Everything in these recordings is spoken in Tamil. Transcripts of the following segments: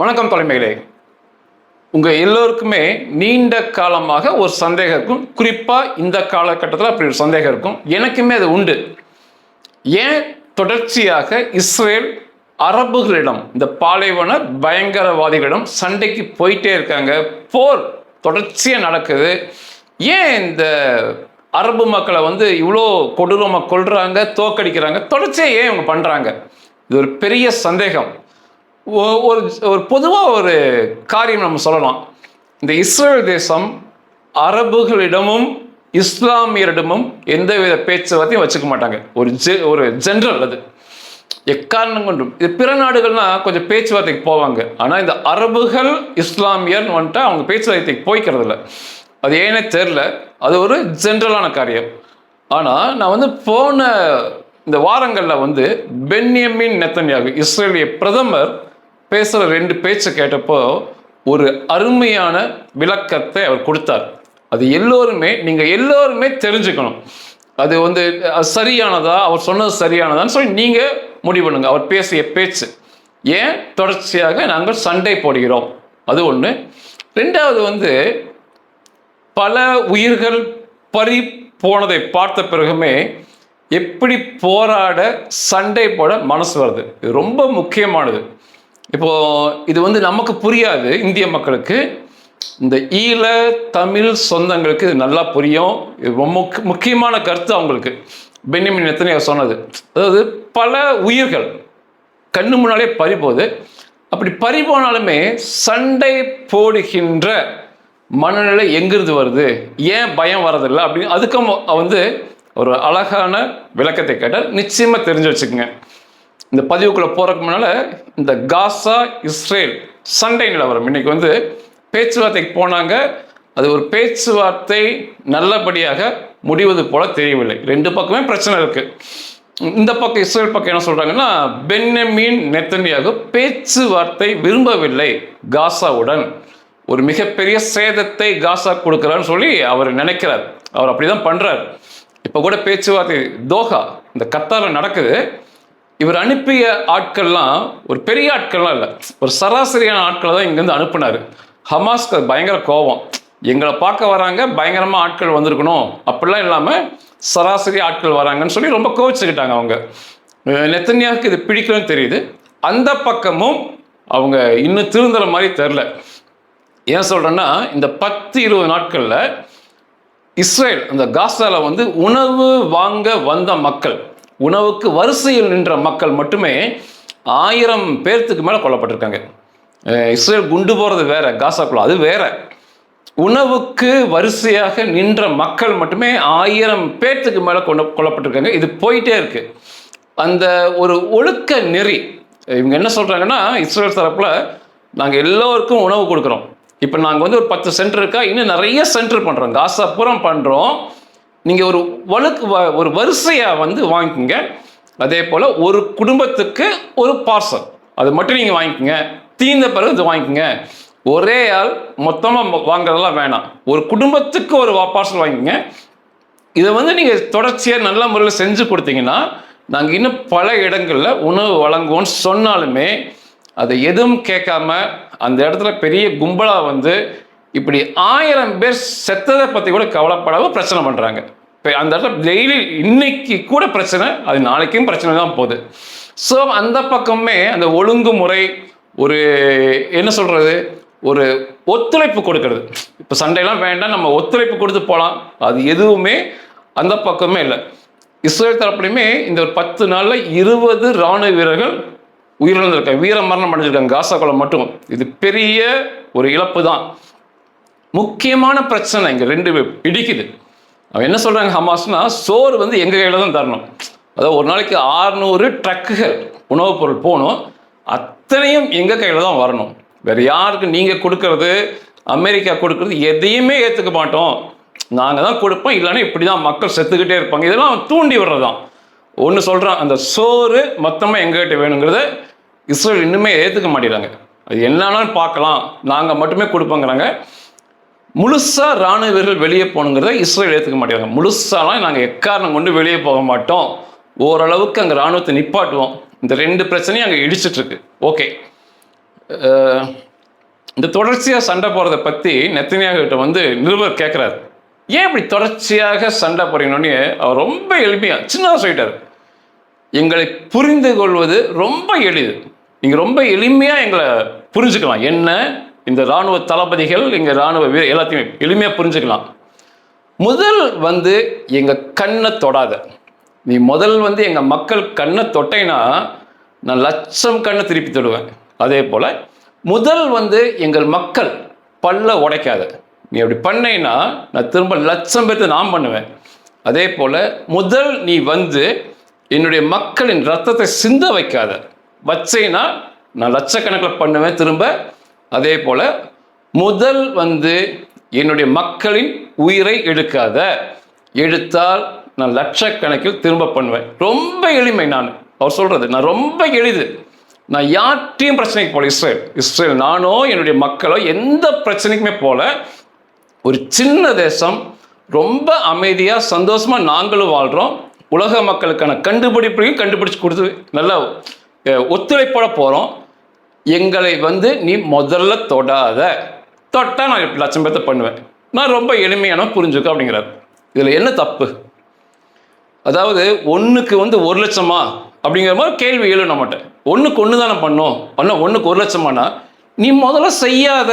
வணக்கம் தலைமைகளே. உங்கள் எல்லோருக்குமே நீண்ட காலமாக ஒரு சந்தேகம் இருக்கும். குறிப்பாக இந்த காலகட்டத்தில் அப்படி ஒரு சந்தேகம் இருக்கும். எனக்குமே அது உண்டு. ஏன் தொடர்ச்சியாக இஸ்ரேல் அரபுகளிடம் இந்த பாலைவன பயங்கரவாதிகளிடம் சண்டைக்கு போயிட்டே இருக்காங்க. போர் தொடர்ச்சியாக நடக்குது. ஏன் இந்த அரபு மக்களை வந்து இவ்வளோ கொடூரமாக கொள்கிறாங்க தோக்கடிக்கிறாங்க? தொடர்ச்சியாக ஏன் இவங்க பண்ணுறாங்க இது ஒரு பெரிய சந்தேகம். ஒரு ஒரு பொதுவாக ஒரு காரியம் நம்ம சொல்லலாம். இந்த இஸ்ரேல் தேசம் அரபுகளிடமும் இஸ்லாமியரிடமும் எந்தவித பேச்சுவார்த்தையும் வச்சுக்க மாட்டாங்க. ஒரு ஜெ ஒரு ஜென்ரல் அது. எக்காரணம் கொண்டும். இது பிற நாடுகள்னா கொஞ்சம் பேச்சுவார்த்தைக்கு போவாங்க. ஆனால் இந்த அரபுகள் இஸ்லாமியர்னு வந்துட்டு அவங்க பேச்சுவார்த்தைக்கு போய்க்கிறது இல்லை அது ஏனே தெரில. அது ஒரு ஜென்ரலான காரியம். ஆனால் நான் வந்து போன இந்த வாரங்களில் வந்து பென்யமின் நெத்தன்யாகு இஸ்ரேலிய பிரதமர் பேசுகிற ரெண்டு பேச்சு கேட்டப்போ ஒரு அருமையான விளக்கத்தை அவர் கொடுத்தார். அது எல்லோருமே நீங்கள் எல்லோருமே தெரிஞ்சுக்கணும். அது வந்து சரியானதா அவர் சொன்னது சரியானதான்னு சொல்லி நீங்கள் முடிவு பண்ணுங்க. அவர் பேசிய பேச்சு. ஏன்? தொடர்ச்சியாக நாங்கள் சண்டை போடுகிறோம். அது ஒன்று ரெண்டாவது வந்து பல உயிர்கள் பறி போனதை பார்த்த பிறகுமே எப்படி போராட சண்டை போட மனசு வருது? இது ரொம்ப முக்கியமானது. இப்போ இது வந்து நமக்கு புரியாது இந்திய மக்களுக்கு. இந்த ஈழ தமிழ் சொந்தங்களுக்கு இது நல்லா புரியும். இது ரொம்ப முக்கியமான கருத்து அவங்களுக்கு. பென்னிமின் எத்தனையோ சொன்னது. அதாவது பல உயிர்கள் கண்ணு முன்னாலே பறிபோகுது அப்படி பறி போனாலுமே சண்டை போடுகின்ற மனநிலை எங்கிருந்து வருது? ஏன் பயம் வரதில்லை அப்படின்னு அதுக்கும் வந்து ஒரு அழகான விளக்கத்தை கேட்டால் நிச்சயமாக தெரிஞ்சு வச்சுக்கோங்க. இந்த பதிவுக்குள்ளே போகிறதுக்கு முன்னால் இந்த காசா இஸ்ரேல் சண்டை நிலவரம். இன்னைக்கு வந்து பேச்சுவார்த்தைக்கு போனாங்க. அது ஒரு பேச்சுவார்த்தை நல்லபடியாக முடிவது போல தெரியவில்லை. ரெண்டு பக்கமே பிரச்சனை இருக்குது இந்த பக்கம் இஸ்ரேல் பக்கம் என்ன சொல்கிறாங்கன்னா பென்னமீன் நெத்தனியாக பேச்சுவார்த்தை விரும்பவில்லை காசாவுடன். ஒரு மிகப்பெரிய சேதத்தை காசா கொடுக்குறான்னு சொல்லி அவர் நினைக்கிறார். அவர் அப்படி தான் பண்ணுறார் இப்போ கூட பேச்சுவார்த்தை தோஹா இந்த கத்தாரில் நடக்குது. இவர் அனுப்பிய ஆட்கள்லாம் ஒரு பெரிய ஆட்கள்லாம் இல்லை. ஒரு சராசரியான ஆட்களை தான் இங்கேருந்து அனுப்புனார். ஹமாஸ்க்கு அது பயங்கர கோபம். எங்களை பார்க்க வராங்க பயங்கரமாக ஆட்கள் வந்திருக்கணும். அப்படிலாம் இல்லாமல் சராசரி ஆட்கள் வராங்கன்னு சொல்லி ரொம்ப கோவிச்சுக்கிட்டாங்க அவங்க. நெத்தனியாவுக்கு நெத்தன்யாவுக்கு இது பிடிக்கலன்னு தெரியுது. அந்த பக்கமும் அவங்க இன்னும் திருந்துற மாதிரி தெரில. ஏன் சொல்கிறேன்னா இந்த பத்து இருபது நாட்களில் இஸ்ரேல் அந்த காசாவில் வந்து உணவு வாங்க வந்த மக்கள் உணவுக்கு வரிசையில் நின்ற மக்கள் மட்டுமே ஆயிரம் பேர்த்துக்கு மேலே கொல்லப்பட்டிருக்காங்க. இஸ்ரேல் குண்டு போகிறது வேற காசாக்குள்ள அது வேற. உணவுக்கு வரிசையாக நின்ற மக்கள் மட்டுமே ஆயிரம் பேர்த்துக்கு மேலே கொண்ட கொல்லப்பட்டிருக்காங்க. இது போயிட்டே இருக்கு. அந்த ஒரு ஒழுக்க நெறி இவங்க என்ன சொல்கிறாங்கன்னா இஸ்ரேல் தரப்பில் நாங்கள் எல்லோருக்கும் உணவு கொடுக்குறோம். இப்போ நாங்கள் வந்து ஒரு பத்து சென்டர் இருக்கா? இன்னும் நிறைய சென்டர் பண்ணுறோம் காசாபுரம் பண்ணுறோம் நீங்கள் ஒரு வழுக்கு வ- ஒரு வரிசையாக வந்து வாங்கிக்கோங்க. அதே போல் ஒரு குடும்பத்துக்கு ஒரு பார்சல் அது மட்டும் நீங்கள் வாங்கிக்கோங்க. தீர்ந்த பிறகு இது வாங்கிக்கோங்க. ஒரே ஆள் மொத்தமாக வாங்குறதெல்லாம் வேணாம். ஒரு குடும்பத்துக்கு ஒரு பார்சல் வாங்கிக்கோங்க. இதை வந்து நீங்கள் தொடர்ச்சியாக நல்ல முறையில் செஞ்சு கொடுத்தீங்கன்னா நாங்கள் இன்னும் பல இடங்களில் உணவு வழங்குவோம்னு சொன்னாலுமே அதை எதுவும் கேட்காம அந்த இடத்துல பெரிய கும்பலாக வந்து இப்படி ஆயிரம் பேர் செத்ததை பற்றி கூட கவலைப்படாமல் பிரச்சனை பண்ணுறாங்க இப்போ அந்த இடத்துல டெய்லி இன்னைக்கு கூட பிரச்சனை அது நாளைக்கும் பிரச்சனை தான் போகுது. ஸோ அந்த பக்கமே அந்த ஒழுங்குமுறை ஒரு என்ன சொல்கிறது ஒரு ஒத்துழைப்பு கொடுக்கறது. இப்போ சண்டையெல்லாம் வேண்டாம் நம்ம ஒத்துழைப்பு கொடுத்து போகலாம் அது எதுவுமே அந்த பக்கமே இல்லை. இஸ்ரேல் தரப்புலையுமே இந்த ஒரு பத்து நாளில் இருபது ராணுவ வீரர்கள் உயிரிழந்திருக்காங்க. வீர மரணம் அடைஞ்சிருக்காங்க காசாக்குள்ள மட்டும். இது பெரிய ஒரு இழப்பு தான். முக்கியமான பிரச்சனை இங்கே ரெண்டு இடிக்குது. அவன் என்ன சொல்கிறாங்க ஹமாஸ்னா சோறு வந்து எங்கள் கையில் தான் தரணும். அதாவது ஒரு நாளைக்கு ஆறுநூறு ட்ரக்குகள் உணவுப் பொருள் போகணும். அத்தனையும் எங்கள் கையில் தான் வரணும். வேறு யாருக்கு நீங்கள் கொடுக்கறது அமெரிக்கா கொடுக்கறது எதையுமே ஏற்றுக்க மாட்டோம். நாங்கள் தான் கொடுப்போம் இல்லைன்னா இப்படி தான் மக்கள் செத்துக்கிட்டே இருப்பாங்க. இதெல்லாம் அவன் தூண்டி விடுறதான் ஒன்று சொல்கிறான் அந்த சோறு மொத்தமாக எங்ககிட்ட வேணுங்கிறத இஸ்ரேல் இன்னுமே ஏற்றுக்க மாட்டேங்கிறாங்க. அது என்னன்னு பார்க்கலாம். நாங்கள் மட்டுமே கொடுப்போங்கிறாங்க. முழுசா ராணுவ வீரர்கள் வெளியே போகணுங்கிறத இஸ்ரேல் ஏற்றுக்க மாட்டேங்கிறாங்க. முழுசாலாம் நாங்கள் எக்காரணம் கொண்டு வெளியே போக மாட்டோம். ஓரளவுக்கு அங்கே ராணுவத்தை நிப்பாட்டுவோம். இந்த ரெண்டு பிரச்சனையும் அங்கே இடிச்சிட்டு இருக்கு ஓகே இந்த தொடர்ச்சியாக சண்டை போகிறத பற்றி நெத்தனியாகிட்ட வந்து நிருபர் கேட்குறாரு ஏன் இப்படி தொடர்ச்சியாக சண்டை போறீங்கன்னு அவர் ரொம்ப எளிமையாக சின்னதாக சொல்லிட்டார். எங்களை புரிந்து கொள்வது ரொம்ப எளிது. நீங்கள் ரொம்ப எளிமையாக எங்களை புரிஞ்சுக்கலாம். என்ன? இந்த இராணுவ தளபதிகள் எங்கள் இராணுவ வீரர் எல்லாத்தையுமே எளிமையாக புரிஞ்சுக்கலாம். முதல் வந்து எங்கள் கண்ணை தொடாத. நீ முதல் வந்து எங்கள் மக்கள் கண்ணை தொட்டைனா நான் லட்சம் கண்ணை திருப்பி தொடுவேன். அதே போல் முதல் வந்து எங்கள் மக்கள் பல்ல உடைக்காத. நீ அப்படி பண்ணைன்னா நான் திரும்ப லட்சம் பேர்த்து நான் பண்ணுவேன். அதே போல் முதல் நீ வந்து என்னுடைய மக்களின் ரத்தத்தை சிந்த வைக்காத. வச்சேன்னா நான் லட்சக்கணக்கில் பண்ணுவேன் திரும்ப அதே போல் முதல் வந்து என்னுடைய மக்களின் உயிரை எடுக்காத எடுத்தால் நான் லட்சக்கணக்கில் திரும்ப பண்ணுவேன். ரொம்ப எளிமை நான். அவர் சொல்றது நான் ரொம்ப எளிது. நான் யார்ட்டையும் பிரச்சனைக்கு போல இஸ்ரேல் இஸ்ரேல் நானோ என்னுடைய மக்களோ எந்த பிரச்சனைக்குமே போல ஒரு சின்ன தேசம் ரொம்ப அமைதியாக சந்தோஷமாக நாங்களும் வாழ்கிறோம் உலக மக்களுக்கான கண்டுபிடிப்பையும் கண்டுபிடிச்சு கொடுத்து நல்லா ஒத்துழைப்போட போகிறோம் எங்களை வந்து நீ முதல்ல தொடாத. தொட்டா நான் எப்படி லட்சம் பேர்த்த பண்ணுவேன். நான் ரொம்ப எளிமையான புரிஞ்சுக்க அப்படிங்கிறார். இதில் என்ன தப்பு? அதாவது ஒன்றுக்கு வந்து ஒரு லட்சமா அப்படிங்கிற மாதிரி கேள்வி எழு நம்மகிட்ட. ஒன்றுக்கு ஒன்று தானே பண்ணோம். ஆனால் ஒன்றுக்கு ஒரு லட்சமானா நீ முதல்ல செய்யாத.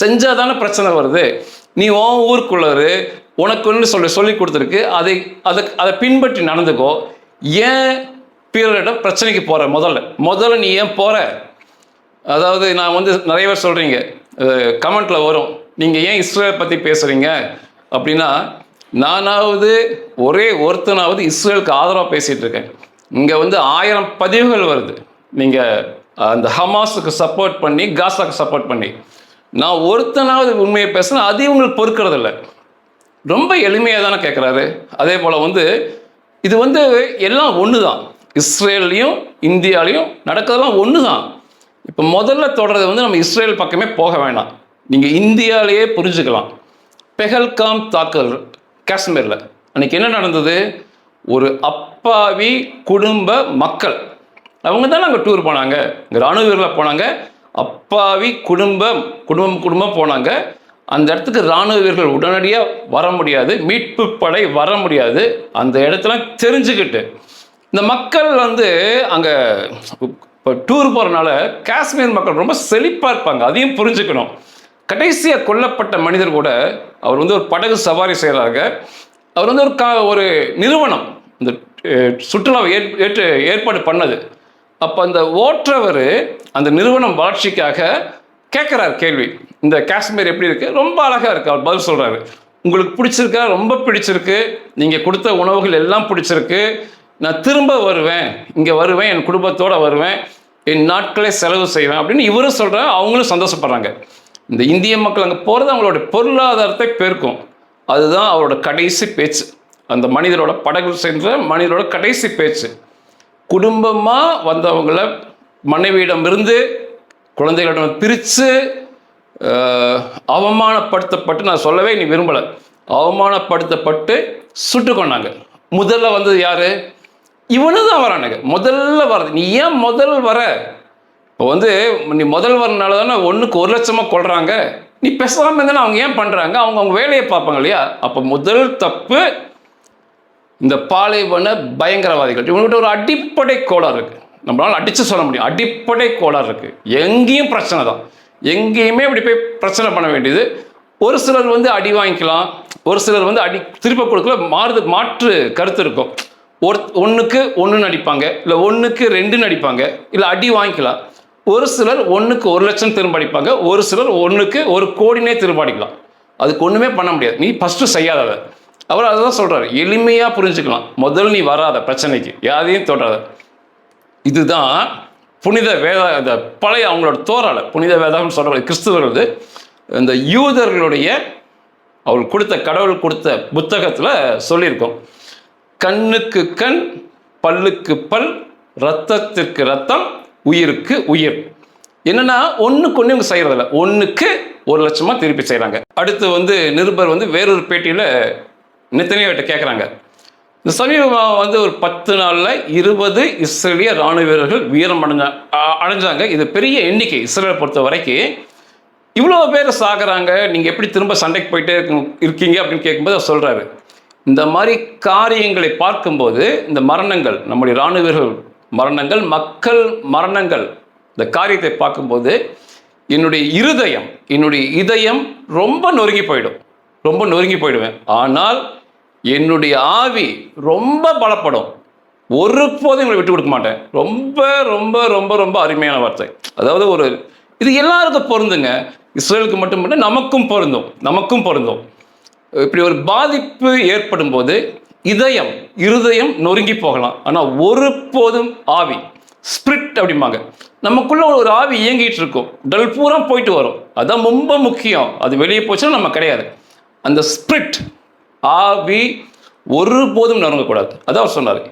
செஞ்சால் தானே பிரச்சனை வருது. நீ உன் ஊருக்குள்ளரு உனக்கு ஒன்று சொல்லி சொல்லி கொடுத்துருக்கு. அதை அதை அதை பின்பற்றி நடந்துக்கோ. ஏன் பிறரிடம் பிரச்சனைக்கு போகிற முதல்ல? முதல்ல நீ ஏன் போகிற அதாவது நான் வந்து நிறைய பேர் சொல்கிறீங்க கமெண்ட்டில் வரும். நீங்கள் ஏன் இஸ்ரேல் பற்றி பேசுகிறீங்க அப்படின்னா நானாவது ஒரே ஒருத்தனாவது இஸ்ரேலுக்கு ஆதரவாக பேசிகிட்டு இருக்கேன். இங்கே வந்து ஆயிரம் பதிவுகள் வருது. நீங்கள் அந்த ஹமாஸுக்கு சப்போர்ட் பண்ணி காசாக்கு சப்போர்ட் பண்ணி. நான் ஒருத்தனாவது உண்மையை பேசுனா அது இவங்களுக்கு பொறுக்கிறதில்ல ரொம்ப எளிமையாக தானே கேட்குறாரு அதே போல் வந்து இது வந்து எல்லாம் ஒன்று தான் இஸ்ரேல்லையும் இந்தியாலையும் நடக்கிறதெல்லாம் ஒன்று தான் இப்போ முதல்ல தொடர்றது வந்து நம்ம இஸ்ரேல் பக்கமே போக வேண்டாம் நீங்கள் இந்தியாவிலேயே புரிஞ்சுக்கலாம். பெஹல்காம் தாக்கல் காஷ்மீரில். அன்னைக்கு என்ன நடந்தது? ஒரு அப்பாவி குடும்ப மக்கள். அவங்க தான் அங்கே டூர் போனாங்க. இங்கே ராணுவ வீரர்கள் போனாங்க. அப்பாவி குடும்பம் குடும்பம் குடும்பம் போனாங்க. அந்த இடத்துக்கு ராணுவ வீரர்கள் உடனடியாக வர முடியாது. மீட்பு படை வர முடியாது. அந்த இடத்துல தெரிஞ்சுக்கிட்டு. இந்த மக்கள் வந்து அங்கே இப்போ டூர் போகிறனால காஷ்மீர் மக்கள் ரொம்ப செழிப்பாக இருப்பாங்க. அதையும் புரிஞ்சுக்கணும். கடைசியாக கொல்லப்பட்ட மனிதர் கூட அவர் வந்து ஒரு படகு சவாரி செய்கிறாங்க அவர் வந்து ஒரு கா ஒரு நிறுவனம். இந்த சுற்றுலாவை ஏற் ஏற்று ஏற்பாடு பண்ணது. அப்போ அந்த ஓட்டுறவர் அந்த நிறுவனம் வளர்ச்சிக்காக கேட்குறாரு கேள்வி. இந்த காஷ்மீர் எப்படி இருக்குது ரொம்ப அழகாக இருக்கு. அவர் பதில் சொல்கிறாரு உங்களுக்கு பிடிச்சிருக்கா? ரொம்ப பிடிச்சிருக்கு. நீங்கள் கொடுத்த உணவுகள் எல்லாம் பிடிச்சிருக்கு. நான் திரும்ப வருவேன் இங்கே வருவேன் என் குடும்பத்தோடு வருவேன் என் நாட்களே செலவு செய்வேன் அப்படின்னு இவரும் சொல்கிறாங்க அவங்களும் சந்தோஷப்படுறாங்க. இந்த இந்திய மக்கள் அங்கே போகிறது அவங்களோட பொருளாதாரத்தை பெருக்கும். அதுதான் அவரோட கடைசி பேச்சு. அந்த மனிதரோட படகு சென்ற மனிதரோட கடைசி பேச்சு. குடும்பமாக வந்தவங்கள மனைவியிடமிருந்து குழந்தைகளிடம் பிரித்து அவமானப்படுத்தப்பட்டு நான் சொல்லவே நீ விரும்பலை. அவமானப்படுத்தப்பட்டு சுட்டு கொண்டாங்க முதல்ல வந்தது யாரு? இவனு தான் வரானுங்க முதல்ல வர்றது. நீ ஏன் முதல் வர? இப்போ வந்து நீ முதல் வரனால தானே ஒன்றுக்கு ஒரு லட்சமாக கொள்றாங்க. நீ பேசாமல் இருந்தாலும் அவங்க ஏன் பண்ணுறாங்க அவங்க அவங்க வேலையை பார்ப்பாங்க இல்லையா? அப்போ முதல் தப்பு இந்த பாலைவன பயங்கரவாதிகள். இவங்ககிட்ட ஒரு அடிப்படை கோளாறு இருக்குது நம்மளால் அடித்து சொல்ல முடியும். அடிப்படை கோளாறு இருக்குது எங்கேயும் பிரச்சனை தான். எங்கேயுமே இப்படி போய் பிரச்சனை பண்ண வேண்டியது. ஒரு சிலர் வந்து அடி வாங்கிக்கலாம். ஒரு சிலர் வந்து அடி திருப்ப கொடுக்கல. மாறுது மாற்று கருத்து இருக்கும். ஒரு ஒன்றுக்கு ஒன்று அடிப்பாங்க இல்லை ஒன்றுக்கு ரெண்டுன்னு அடிப்பாங்க இல்லை அடி வாங்கிக்கலாம். ஒரு சிலர் ஒன்றுக்கு ஒரு லட்சம் திரும்ப அடிப்பாங்க ஒரு சிலர் ஒன்றுக்கு ஒரு கோடினே திரும்ப அடிக்கலாம். அதுக்கு ஒன்றுமே பண்ண முடியாது. நீ ஃபஸ்ட்டு செய்யாததை அவர் அதை தான் சொல்கிறாரு எளிமையாக புரிஞ்சுக்கலாம். முதல் நீ வராத பிரச்சனைக்கு. யாரையும் தொடாத. இதுதான் புனித வேத இந்த பழைய அவங்களோட தோரால புனித வேதான்னு சொல்ற கிறிஸ்துவர்களது இந்த யூதர்களுடைய அவள் கொடுத்த கடவுள் கொடுத்த புத்தகத்தில் சொல்லியிருக்கோம். கண்ணுக்கு கண் பல்லுக்கு பல் ரத்தத்திற்கு ரத்தம் உயிருக்கு உயிர். என்னன்னா ஒன்றுக்கு ஒன்று இவங்க செய்கிறதில்ல ஒன்றுக்கு ஒரு லட்சமாக திருப்பி செய்கிறாங்க அடுத்து வந்து நிருபர் வந்து வேறொரு பேட்டியில் நித்தனையாட்ட கேட்குறாங்க இந்த சமீபமாக வந்து ஒரு பத்து நாளில் இருபது இஸ்ரேலிய ராணுவ வீரர்கள் வீரம் அடைஞ்ச அடைஞ்சாங்க. இது பெரிய எண்ணிக்கை இஸ்ரேலை பொறுத்த வரைக்கும். இவ்வளோ பேர் சாகிறாங்க. நீங்கள் எப்படி திரும்ப சண்டைக்கு போயிட்டே இருக்கீங்க அப்படின்னு கேட்கும்போது அவர் சொல்கிறாரு இந்த மாதிரி காரியங்களை பார்க்கும்போது இந்த மரணங்கள் நம்முடைய இராணுவ வீரர்கள் மரணங்கள் மக்கள் மரணங்கள் இந்த காரியத்தை பார்க்கும்போது என்னுடைய இருதயம் என்னுடைய இதயம் ரொம்ப நொறுங்கி போயிடும். ரொம்ப நொறுங்கி போயிடுவேன். ஆனால் என்னுடைய ஆவி ரொம்ப பலப்படும். ஒருபோதும் எங்களை விட்டு கொடுக்க மாட்டேன். ரொம்ப ரொம்ப ரொம்ப ரொம்ப அருமையான வார்த்தை. அதாவது ஒரு இது எல்லாருக்கும் பொருந்துங்க. இஸ்ரேலுக்கு மட்டும் இல்லை நமக்கும் பொருந்தும். நமக்கும் பொருந்தும். இப்படி ஒரு பாதிப்பு ஏற்படும் போது இதயம் இருதயம் நொறுங்கி போகலாம். ஆனால் ஒரு போதும் ஆவி ஸ்பிரிட் அப்படிம்பாங்க. நமக்குள்ள ஒரு ஆவி இயங்கிட்டு இருக்கும். உடல் பூரா போயிட்டு வரும். அதான் ரொம்ப முக்கியம். அது வெளியே போச்சுன்னா நம்ம கிடையாது. அந்த ஸ்பிரிட் ஆவி ஒருபோதும் நொறுங்கக்கூடாது. அதான் அவர் சொன்னார்.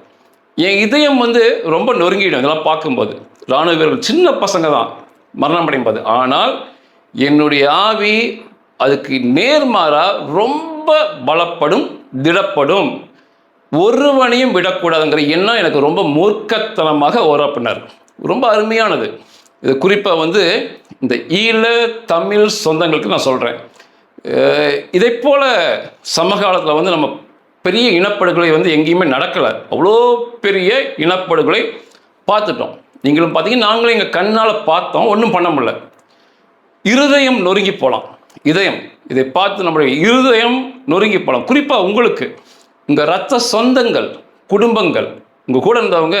என் இதயம் வந்து ரொம்ப நொறுங்கிடும் இதெல்லாம் பார்க்கும்போது. ராணுவ வீரர்கள் சின்ன பசங்க தான். மரணம் அடையும் ஆனால் என்னுடைய ஆவி அதுக்கு நேர்மாறாக ரொம்ப பலப்படும் திடப்படும். ஒருவனையும் விடக்கூடாதுங்கிற எண்ணம் எனக்கு ரொம்ப மூர்க்கத்தனமாக ஓரப்பினார். ரொம்ப அருமையானது. இது குறிப்பாக வந்து இந்த ஈழ தமிழ் சொந்தங்களுக்கு நான் சொல்கிறேன் இதை போல் சமகாலத்தில் வந்து நம்ம பெரிய இனப்படுகொலை வந்து எங்கேயுமே நடக்கலை. அவ்வளோ பெரிய இனப்படுகொலை பார்த்துட்டோம். நீங்களும் பார்த்தீங்கன்னா நாங்களும் எங்கள் கண்ணால் பார்த்தோம். ஒன்றும் பண்ண முடியல. இருதயம் நொறுங்கி போகலாம் இதயம் இதை பார்த்து நம்முடைய இருதயம் நொறுங்கி போகலாம் குறிப்பாக உங்களுக்கு உங்கள் ரத்த சொந்தங்கள் குடும்பங்கள் உங்கள் கூட இருந்தவங்க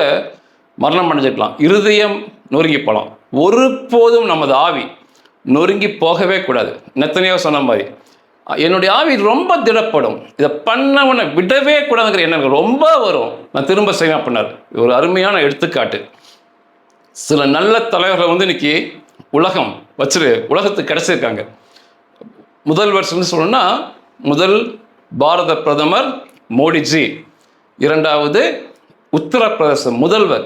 மரணம் அடைஞ்சிருக்கலாம். இருதயம் நொறுங்கி போகலாம் ஒருபோதும் நமது ஆவி நொறுங்கி போகவே கூடாது. நெத்தனையோ சொன்ன மாதிரி என்னுடைய ஆவி ரொம்ப திடப்படும். இதை பண்ணவனை விடவே கூடாதுங்கிற எண்ணம் ரொம்ப வரும். நான் திரும்ப செய்வேன் பண்ணார் ஒரு அருமையான எடுத்துக்காட்டு. சில நல்ல தலைவர்கள் வந்து இன்னைக்கு உலகம் வச்சிரு உலகத்துக்கு கிடச்சிருக்காங்க. முதல் வருஷம்னு சொல்லணும்னா முதல் பாரத பிரதமர் மோடிஜி. இரண்டாவது உத்தரப்பிரதேச முதல்வர்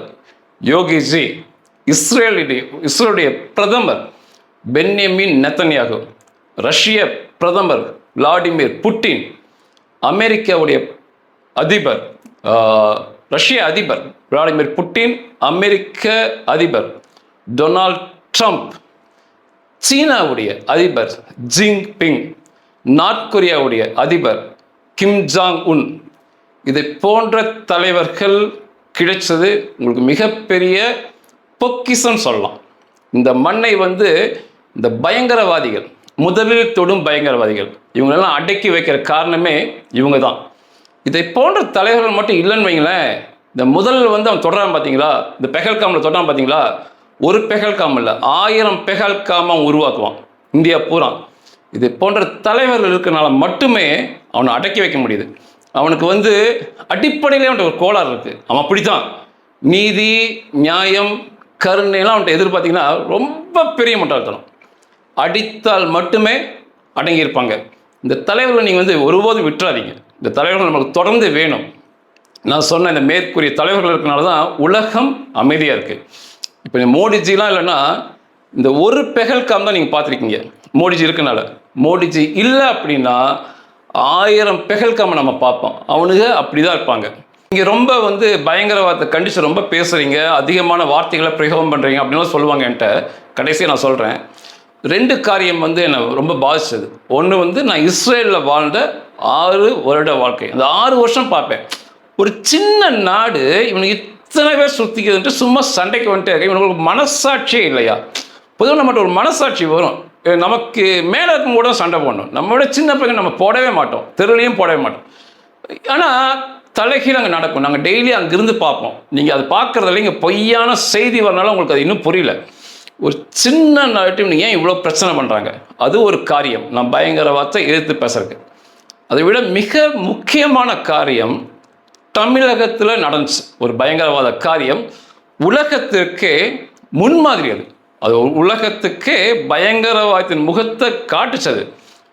யோகிஜி. இஸ்ரேலுடைய இஸ்ரேலுடைய பிரதமர் பென்யமின் நெத்தன்யாகு. ரஷ்ய பிரதமர் விளாடிமிர் புட்டின். அமெரிக்காவுடைய அதிபர் ரஷ்ய அதிபர் விளாடிமிர் புட்டின் அமெரிக்க அதிபர் டொனால்ட் ட்ரம்ப். சீனாவுடைய அதிபர் ஜிங் பிங் நார்த் கொரியாவுடைய அதிபர் கிம் ஜாங் உன் இதை போன்ற தலைவர்கள் கிடைச்சது உங்களுக்கு மிகப்பெரிய பொக்கிசம் சொல்லலாம். இந்த மண்ணை வந்து இந்த பயங்கரவாதிகள் முதலில் தொடும் பயங்கரவாதிகள் இவங்களெல்லாம் அடக்கி வைக்கிற காரணமே இவங்க தான். இதை போன்ற தலைவர்கள் மட்டும் இல்லைன்னு வைங்களேன் இந்த முதல் வந்து அவன் தொடரான் பார்த்தீங்களா இந்த பெஹல்காமில் தொடரான் பார்த்தீங்களா ஒரு பெஹல்காம் இல்லை ஆயிரம் பெஹல்காம் உருவாக்குவான். இந்தியா பூரா. இது போன்ற தலைவர்கள் இருக்கிறனால மட்டுமே அவனை அடக்கி வைக்க முடியுது. அவனுக்கு வந்து அடிப்படையிலே அவன்கிட்ட ஒரு கோளாறு இருக்குது அவன் அப்படித்தான். நீதி நியாயம் கருணைலாம் அவன்கிட்ட எதிர்பார்த்தீங்கன்னா ரொம்ப பெரிய முட்டாள்தனம். அடித்தால் மட்டுமே அடங்கியிருப்பாங்க. இந்த தலைவர்களை நீங்கள் வந்து ஒருபோதும் விட்டுறாதீங்க. இந்த தலைவர்கள் நமக்கு தொடர்ந்து வேணும். நான் சொன்ன இந்த மேற்கூறிய தலைவர்கள் இருக்கனால தான் உலகம் அமைதியாக இருக்குது இப்போ மோடிஜிலாம் இல்லைன்னா இந்த ஒரு பெகல்காம் தான் நீங்கள் பார்த்துருக்கீங்க. மோடிஜி இருக்கனால. மோடிஜி இல்லை அப்படின்னா ஆயிரம் பெஹல்காமை நம்ம பார்ப்போம். அவனுங்க அப்படி தான் இருப்பாங்க. நீங்கள் ரொம்ப வந்து பயங்கரவாதத்தை கண்டித்து ரொம்ப பேசுகிறீங்க அதிகமான வார்த்தைகளை பிரயோகம் பண்ணுறீங்க அப்படின்லாம் சொல்லுவாங்க என்கிட்ட. கடைசியாக நான் சொல்கிறேன் ரெண்டு காரியம் வந்து என்னை ரொம்ப பாதிச்சது. ஒன்று வந்து நான் இஸ்ரேலில் வாழ்ந்த ஆறு வருட வாழ்க்கை. அந்த ஆறு வருஷம் பார்ப்பேன். ஒரு சின்ன நாடு இவனுக்கு இத்தனை பேர் சுற்றிக்கிறதுன்ட்டு சும்மா சண்டைக்கு வந்துட்டே இருக்க மனசாட்சியே இல்லையா? பொதுவாக நம்மகிட்ட ஒரு மனசாட்சி வரும். நமக்கு மேலே இருக்கும் கூட சண்டை போடணும். நம்ம விட சின்ன பையன் நம்ம போடவே மாட்டோம். தெருலையும் போடவே மாட்டோம். ஆனால் தலைகீழ் அங்கே நடக்கும். நாங்கள் டெய்லி அங்கேருந்து பார்ப்போம். நீங்கள் அதை பார்க்குறதில்ல இங்கே பொய்யான செய்தி வரனால உங்களுக்கு அது இன்னும் புரியல. ஒரு சின்ன நாட்டு நீங்கள் ஏன் இவ்வளோ பிரச்சனை பண்ணுறாங்க அது ஒரு காரியம். நான் பயங்கரவாதத்தை எதிர்த்து பேசுறதுக்கு. அதை விட மிக முக்கியமான காரியம் தமிழகத்தில் நடந்துச்சு ஒரு பயங்கரவாத காரியம். உலகத்திற்கே முன்மாதிரி அது அது உலகத்துக்கே பயங்கரவாதத்தின் முகத்தை காட்டுச்சது.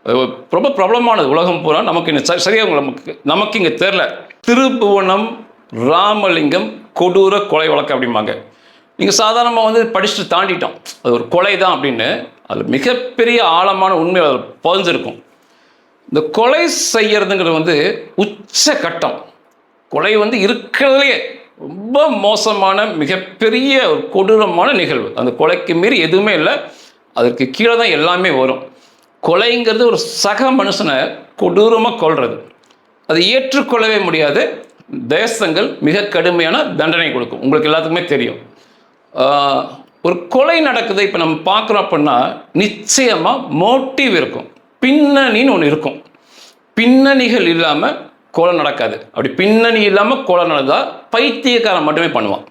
அது ரொம்ப பிரபலமானது. உலகம் பூரா நமக்கு இன்னும் சரியாக சரியா நமக்கு நமக்கு இங்கே தெரில திருப்புவனம் ராமலிங்கம் கொடூர கொலை வழக்கு அப்படிம்பாங்க. நீங்கள் சாதாரணமாக வந்து படிச்சுட்டு தாண்டிட்டோம். அது ஒரு கொலை தான் அப்படின்னு. அது மிகப்பெரிய ஆழமான உண்மை அதில் பதிஞ்சிருக்கும். இந்த கொலை செய்யறதுங்கிறது வந்து உச்ச கட்டம் கொலை வந்து இருக்கிறதுலே ரொம்ப மோசமான மிகப்பெரிய ஒரு கொடூரமான நிகழ்வு. அந்த கொலைக்கு மீறி எதுவுமே இல்லை. அதற்கு கீழே தான் எல்லாமே வரும். கொலைங்கிறது ஒரு சக மனுஷனை கொடூரமாக கொள்வது அது ஏற்றுக்கொள்ளவே முடியாது. தேசங்கள் மிக கடுமையான தண்டனை கொடுக்கும். உங்களுக்கு எல்லாத்துக்குமே தெரியும். ஒரு கொலை நடக்குது இப்போ நம்ம பார்க்குறோம் அப்படின்னா நிச்சயமாக மோட்டிவ் இருக்கும். பின்னணின்னு ஒன்று இருக்கும். பின்னணிகள் இல்லாமல் கொலை நடக்காது. அப்படி பின்னணி இல்லாமல் கொலை நடந்தால் பைத்தியக்காரன் மட்டுமே பண்ணுவான்.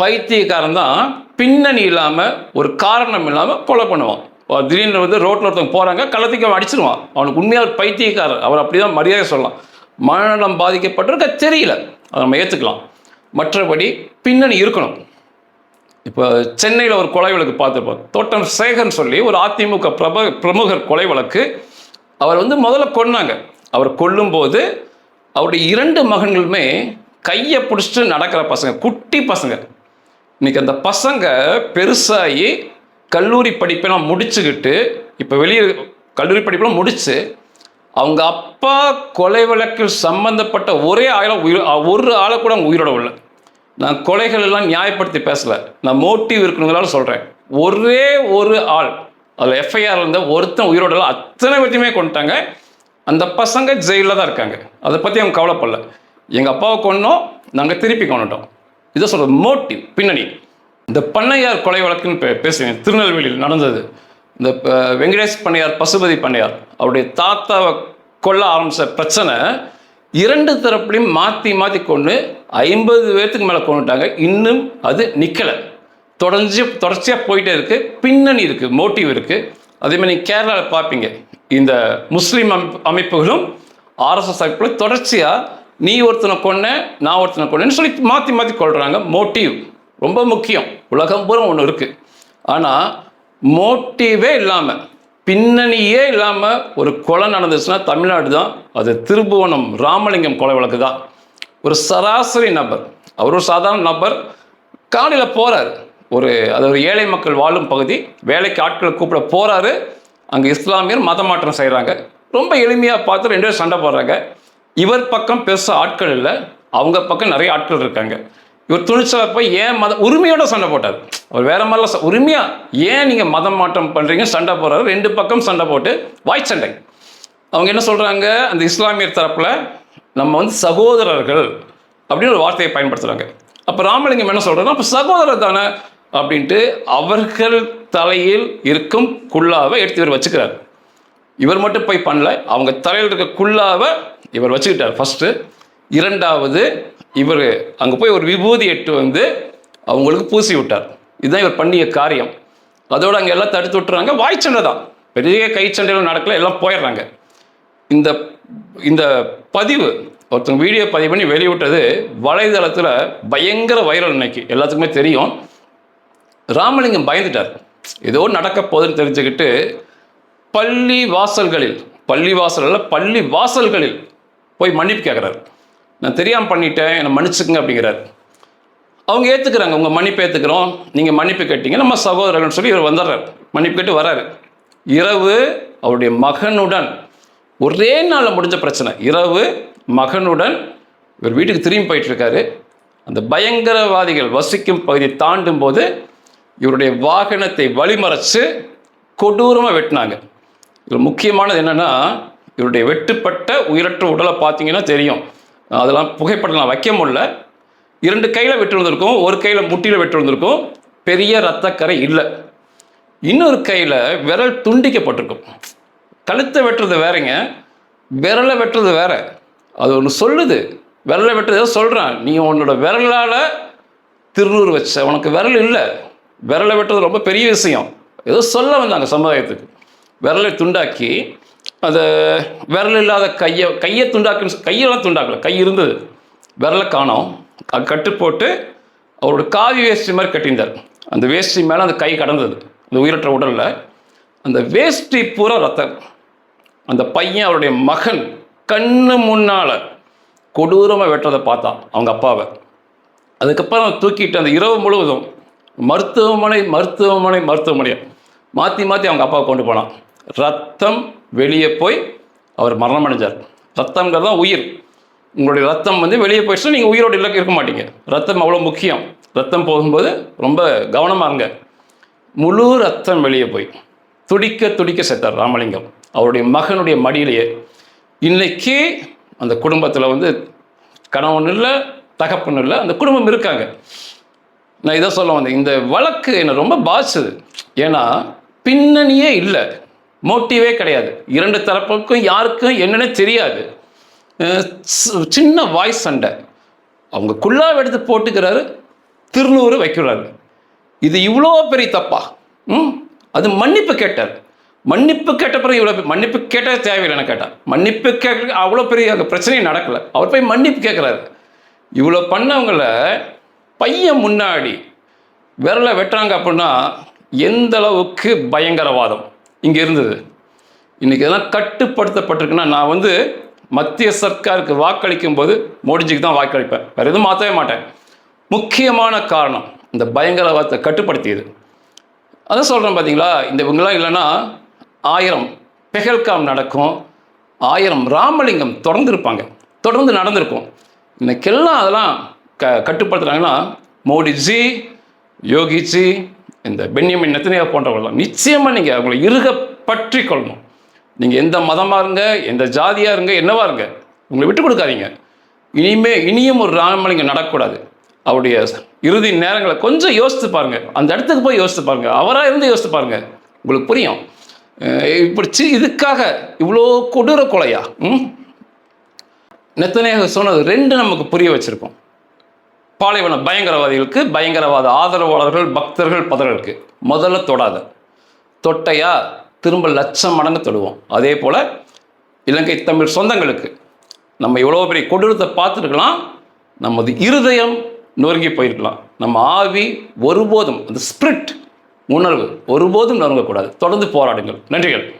பைத்தியக்காரன் தான் பின்னணி இல்லாமல் ஒரு காரணம் இல்லாமல் கொலை பண்ணுவான். திடீர்னு வந்து ரோட்டில் ஒருத்தவங்க போகிறாங்க கள்ளத்துக்கு அவன் அடிச்சிருவான். அவனுக்கு உண்மையாக ஒரு பைத்தியக்காரர். அவர் அப்படி தான் மரியாதை சொல்லலாம். மனநலம் பாதிக்கப்பட்டிருக்க தெரியல. அதை நம்ம ஏற்றுக்கலாம் மற்றபடி பின்னணி இருக்கணும். இப்போ சென்னையில் ஒரு கொலை வழக்கு பார்த்துருப்போம். தோட்டம் சேகர்னு சொல்லி ஒரு அதிமுக பிரப பிரமுகர் கொலை வழக்கு. அவர் வந்து முதல்ல கொன்னாங்க. அவர் கொல்லும்போது அவருடைய இரண்டு மகன்களுமே கையை பிடிச்சிட்டு நடக்கிற பசங்க குட்டி பசங்க. இன்னைக்கு அந்த பசங்க பெருசாகி கல்லூரி படிப்பெல்லாம் முடிச்சுக்கிட்டு இப்போ வெளியே கல்லூரி படிப்பெல்லாம் முடிச்சு அவங்க அப்பா கொலை வழக்கில் சம்மந்தப்பட்ட ஒரே ஆயிரம் உயிர் ஒரு ஆளை கூட அவங்க உயிரோட உள்ள. நான் கொலைகள் எல்லாம் நியாயப்படுத்தி பேசல. நான் மோட்டிவ் இருக்கணுங்களால சொல்கிறேன் ஒரே ஒரு ஆள் அதில் எஃப்ஐஆர் இருந்த ஒருத்தன் உயிரோட அத்தனை பேர்த்தையுமே கொண்டுட்டாங்க அந்த பசங்க ஜெயிலில் தான் இருக்காங்க. அதை பற்றி அவங்க கவலைப்படல. எங்கள் அப்பாவை கொண்டோம் நாங்கள் திருப்பி கொண்டுட்டோம். இதை சொல்கிறது மோட்டிவ் பின்னணி. இந்த பண்ணையார் கொலை வழக்குன்னு பே பேசுவேன் திருநெல்வேலியில் நடந்தது. இந்த வெங்கடேஷ் பண்ணையார் பசுபதி பண்ணையார் அவருடைய தாத்தாவை கொல்ல ஆரம்பித்த பிரச்சனை இரண்டு தரப்புலையும் மாற்றி மாற்றி கொண்டு ஐம்பது பேர்த்துக்கு மேலே கொண்டுட்டாங்க. இன்னும் அது நிற்கலை தொடர்ச்சி தொடர்ச்சியாக போயிட்டே இருக்குது பின்னணி இருக்குது மோட்டிவ் இருக்குது அதே மாதிரி நீங்கள் கேரளாவில் பார்ப்பீங்க இந்த முஸ்லீம் அமைப்புகளும் ஆர்எஸ்எஸ் அமைப்புகளும் தொடர்ச்சியாக நீ ஒருத்தனை கொன்ன நான் ஒருத்தனை கொன்னேன்னு சொல்லி மாற்றி மாற்றி கொள்கிறாங்க மோட்டிவ் ரொம்ப முக்கியம். உலகம் பூரம் ஒன்று இருக்குது ஆனால் மோட்டிவே இல்லாமல் பின்னணியே இல்லாமல் ஒரு கொலை நடந்துச்சுன்னா தமிழ்நாடு தான் அது திருபுவனம் ராமலிங்கம் கொலை வழக்கு தான். ஒரு சராசரி நபர் அவர் ஒரு சாதாரண நபர் காலையில் போகிறாரு ஒரு அது ஒரு ஏழை மக்கள் வாழும் பகுதி வேலைக்கு ஆட்களை கூப்பிட போகிறாரு அங்கே இஸ்லாமியர் மத மாற்றம் செய்கிறாங்க ரொம்ப எளிமையாக பார்த்து ரெண்டு பேரும் சண்டை போடுறாங்க. இவர் பக்கம் பெருசாக ஆட்கள் இல்லை. அவங்க பக்கம் நிறைய ஆட்கள் இருக்காங்க. இவர் துணிச்சலை போய் ஏன் மத உரிமையோட சண்டை போட்டார். அவர் வேற மாதிரிலாம் ச- ஏன் நீங்கள் மதம் மாற்றம் பண்ணுறீங்க சண்டை போடுறாரு. ரெண்டு பக்கம் சண்டை போட்டு வாய் சண்டை. அவங்க என்ன சொல்கிறாங்க அந்த இஸ்லாமியர் தரப்பில் நம்ம வந்து சகோதரர்கள் அப்படின்னு ஒரு வார்த்தையை பயன்படுத்துகிறாங்க அப்போ ராமலிங்கம் என்ன சொல்கிறோன்னா அப்போ சகோதரர் தானே அப்படின்ட்டு அவர்கள் தலையில் இருக்கும் குல்லாவை எடுத்து இவர் வச்சுக்கிறார். இவர் மட்டும் போய் பண்ணல அவங்க தலையில் இருக்க குல்லாவை இவர் வச்சுக்கிட்டார். ஃபஸ்ட்டு இரண்டாவது இவர் அங்கே போய் ஒரு விபூதி எட்டு வந்து அவங்களுக்கு பூசி விட்டார். இதுதான் இவர் பண்ணிய காரியம். அதோடு அங்கே எல்லாம் தடுத்து விட்டுறாங்க. வாய்ச்சண்டை தான். பெரிய கை சண்டைகள் நடக்கல எல்லாம் போயிடுறாங்க. இந்த இந்த பதிவு ஒருத்தங்க வீடியோ பதிவு பண்ணி வெளியிட்டது வலைதளத்தில் பயங்கர வைரல் இன்னைக்கு. எல்லாத்துக்குமே தெரியும். ராமலிங்கம் பயந்துட்டார். ஏதோ நடக்க போகுதுன்னு தெரிஞ்சுக்கிட்டு பள்ளி வாசல்களில் பள்ளி வாசல்களில் பள்ளி வாசல்களில் போய் மன்னிப்பு கேட்குறாரு. நான் தெரியாமல் பண்ணிட்டேன் என்னை மன்னிச்சுக்குங்க அப்படிங்கிறார். அவங்க ஏற்றுக்கிறாங்க உங்கள் மன்னிப்பு ஏற்றுக்கிறோம் நீங்கள் மன்னிப்பு கேட்டீங்க நம்ம சகோதரர்கள்னு சொல்லி இவர் வந்துடுறார். மன்னிப்பு கேட்டு வராரு. இரவு அவருடைய மகனுடன் ஒரே நாளில் முடிஞ்ச பிரச்சனை. இரவு மகனுடன் இவர் வீட்டுக்கு திரும்பி போயிட்டுருக்காரு அந்த பயங்கரவாதிகள் வசிக்கும் பகுதியை தாண்டும் போது இவருடைய வாகனத்தை வழிமறைச்சு கொடூரமாக வெட்டினாங்க. இதில் முக்கியமானது என்னென்னா இவருடைய வெட்டுப்பட்ட உயிரற்ற உடலை பார்த்தீங்கன்னா தெரியும். அதெல்லாம் புகைப்படலாம் வைக்க முடியல. இரண்டு கையில் வெட்டு வந்திருக்கும் ஒரு கையில் முட்டியில் வெட்டு வந்திருக்கும் பெரிய ரத்தக்கரை இல்லை. இன்னொரு கையில் விரல் துண்டிக்கப்பட்டிருக்கும். கழுத்தை வெட்டுறது வேறங்க விரலை வெட்டுறது வேற. அது ஒன்று சொல்லுது. விரலை வெட்டுறது சொல்கிறான் நீ உன்னோட விரலால் திருநூறு வச்ச உனக்கு விரல் இல்லை. விரலை வெட்டுறது ரொம்ப பெரிய விஷயம். ஏதோ சொல்ல வந்தாங்க சமுதாயத்துக்கு. விரலை துண்டாக்கி அதை விரல் இல்லாத கையை கையை துண்டாக்குன்னு கையெல்லாம் துண்டாக்கல கை இருந்தது. விரலை காணோம். அது கட்டு போட்டு அவரோட காவி வேஷ்டி மாதிரி கட்டியிருந்தார். அந்த வேஷ்டி மேலே அந்த கை கடந்தது. அந்த உயிரற்ற உடலில். அந்த வேஷ்டி பூரா ரத்தம். அந்த பையன் அவருடைய மகன் கண்ணு முன்னால் கொடூரமாக வெட்டுறதை பார்த்தான் அவங்க அப்பாவை. அதுக்கப்புறம் தூக்கிட்டு அந்த இரவு முழுவதும் மருத்துவமனை மருத்துவமனை மருத்துவமனையை மாற்றி மாற்றி அவங்க அப்பாவை கொண்டு போனான். ரத்தம் வெளியே போய் அவர் மரணம் அடைஞ்சார் ரத்தங்கிறது தான் உயிர். உங்களுடைய ரத்தம் வந்து வெளியே போயிடுச்சுன்னா நீங்கள் உயிரோடு இல்லை இருக்க மாட்டீங்க. ரத்தம் அவ்வளோ முக்கியம். ரத்தம் போகும்போது ரொம்ப கவனமாக இருங்க. முழு ரத்தம் வெளியே போய் துடிக்க துடிக்க செத்தார் ராமலிங்கம். அவருடைய மகனுடைய மடியிலேயே. இன்னைக்கு அந்த குடும்பத்தில் வந்து கணவன் இல்லை தகப்பன் இல்லை அந்த குடும்பம் இருக்காங்க. நான் இதை சொல்ல வந்தேன். இந்த வழக்கு என்னை ரொம்ப பாதிச்சது. ஏன்னா பின்னணியே இல்லை. மோட்டிவே கிடையாது. இரண்டு தரப்புக்கும் யாருக்கும் என்னென்னு தெரியாது. சின்ன வாய்ஸ் சண்டை. அவங்க குள்ளாவை எடுத்து போட்டுக்கிறாரு திருநூறு வைக்கிறாரு. இது இவ்வளோ பெரிய தப்பா? ம்? அது மன்னிப்பு கேட்டார். மன்னிப்பு கேட்ட பிறகு இவ்வளோ மன்னிப்பு கேட்டால் தேவையில்லைன்னு கேட்டார். மன்னிப்பு கேட்க அவ்வளோ பெரிய அங்கே பிரச்சனையும் நடக்கலை. அவர் போய் மன்னிப்பு கேட்குறாரு. இவ்வளோ பண்ணவங்கள பையன் முன்னாடி விரலை வெட்டுறாங்க அப்படின்னா எந்த அளவுக்கு பயங்கரவாதம் இங்கே இருந்தது. இன்னைக்கு இதெல்லாம் கட்டுப்படுத்தப்பட்டிருக்குன்னா நான் வந்து மத்திய சர்க்காருக்கு வாக்களிக்கும் போது மோடிஜிக்கு தான் வாக்களிப்பேன். வேறு எதுவும் மாற்றவே மாட்டேன். முக்கியமான காரணம் இந்த பயங்கரவாதத்தை கட்டுப்படுத்தியது. அதான் சொல்கிறேன் பார்த்தீங்களா இந்த இவங்கெல்லாம் இல்லைன்னா ஆயிரம் பெகல்காம் நடக்கும் ஆயிரம் ராமலிங்கம் தொடர்ந்து இருப்பாங்க தொடர்ந்து நடந்திருக்கும். இன்னைக்கெல்லாம் அதெல்லாம் க கட்டுப்படுத்துகிறாங்கன்னா மோடிஜி யோகிஜி இந்த பென்யமின் நெத்தனியா போன்றவர்கள்லாம் நிச்சயமாக நீங்கள் அவங்களை இருக பற்றி கொள்ளணும். நீங்கள் எந்த மதமாக இருங்க எந்த ஜாதியாக இருங்க என்னவா இருங்க உங்களை விட்டு கொடுக்காதீங்க. இனிமே இனியும் ஒரு ராமலிங்கம் நடக்கக்கூடாது. அவருடைய இறுதி நேரங்களை கொஞ்சம் யோசித்து பாருங்கள் அந்த இடத்துக்கு போய் யோசித்து பாருங்கள் அவராக இருந்து யோசித்து பாருங்கள் உங்களுக்கு புரியும்? இப்படி சி இதுக்காக இவ்வளோ கொடூர கொலையா? ம்? நெத்தனையாக சொன்னது ரெண்டு நமக்கு புரிய வச்சுருக்கோம். பாலைவன பயங்கரவாதிகளுக்கு பயங்கரவாத ஆதரவாளர்கள் பக்தர்கள் பதர்களுக்கு. முதல்ல தொடாத. தொட்டையா திரும்ப லட்சம் மடங்கு தொடுவோம். அதே போல் இலங்கை தமிழ் சொந்தங்களுக்கு. நம்ம இவ்வளோ பெரிய கொடூரத்தை பார்த்துருக்கலாம். நமது இருதயம் நொறுங்கி போயிருக்கலாம். நம்ம ஆவி ஒருபோதும் அந்த ஸ்பிரிட் உணர்வு ஒருபோதும் நொறுங்கக்கூடாது. தொடர்ந்து போராடுங்கள். நன்றிகள்.